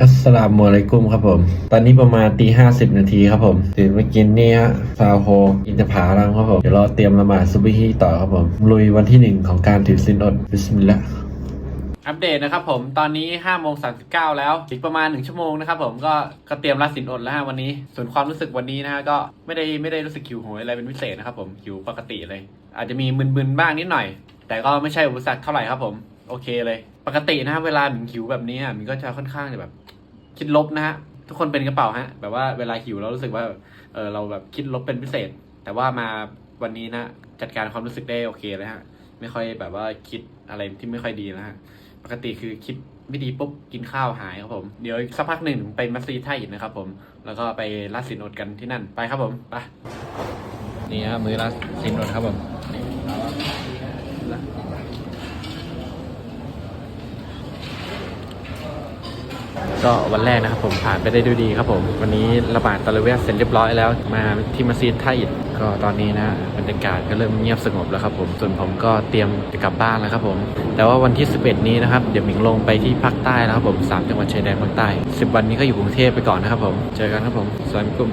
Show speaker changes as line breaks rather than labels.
อัสสลามุอะลัยกุมครับผม ตอนนี้ประมาณตีห้าสิบนาทีครับผมตื่นมากินนี่ฮะซาวโฮอินทผาลัมครับผม เดี๋ยวรอเตรียมละหมาดซุบฮีต่อครับผม ลุยวันที่หนึ่งของการถือศีลอดบิสมิลลาห์
อัปเดตนะครับผมตอนนี้5้าโมงสาแล้ว อีกประมาณ 1 ชั่วโมงนะครับผมก็ก็เตรียมรับสินอดแล้วฮะวันนี้ ส่วนความรู้สึกวันนี้นะฮะก็ไม่ได้ไม่ได้รู้สึกหิวโหยอะไรเป็นพิเศษนะครับผมหิวปกติเลย อาจจะมีมึนๆบ้างนิดหน่อย แต่ก็ไม่ใช่อุปสรรคเท่าไหร่ครับผมโอเคเลย ปกตินะฮะเวลาหมิงหิวแบบนี้หมิงก็จะค่อนข้างจะแบบ คิดลบนะฮะทุกคนเป็นกระเป๋าฮะ แบบว่าเวลาหิวเรารู้สึกว่าเออเราแบบคิดลบเป็นพิเศษ แต่ว่ามาวันนี้นะจัดการความรู้สึกได้โอเคเลยฮะ ไม่ค่อยแบบว่าคิดอะไรที่ไม่ค่อยดีนะฮะปกติคือคิดไม่ดีปุ๊บกินข้าวหายครับผมเดี๋ยวสักพักหนึ่งไปมัสยิดท่าอิฐนะครับ ผม แล้วก็ไปรัดสินอดกันที่นั่นไปครับผมไปนี่ฮะมือรัดสินอดครับผม ก็วันแรกนะครับผมผ่านไปได้ด้วยดีครับผม วันนี้ระบาดตะลเวทเสร็จเรียบร้อยแล้วมาที่มัสยิดท่าอิฐก็ตอนนี้นะบรรยากาศก็เริ่มเงียบสงบแล้วครับผมส่วนผมก็เตรียมจะกลับบ้านแล้วครับผม แต่ว่าวันที่ 11 นี้นะครับเดี๋ยวมิงลงไปที่ภาคใต้แล้วครับผมสามจังหวัดชายแดนภาคใต้ 10 วันนี้ก็อยู่กรุงเทพไปก่อนนะครับผมเจอกันครับผมสวัสดีคุณ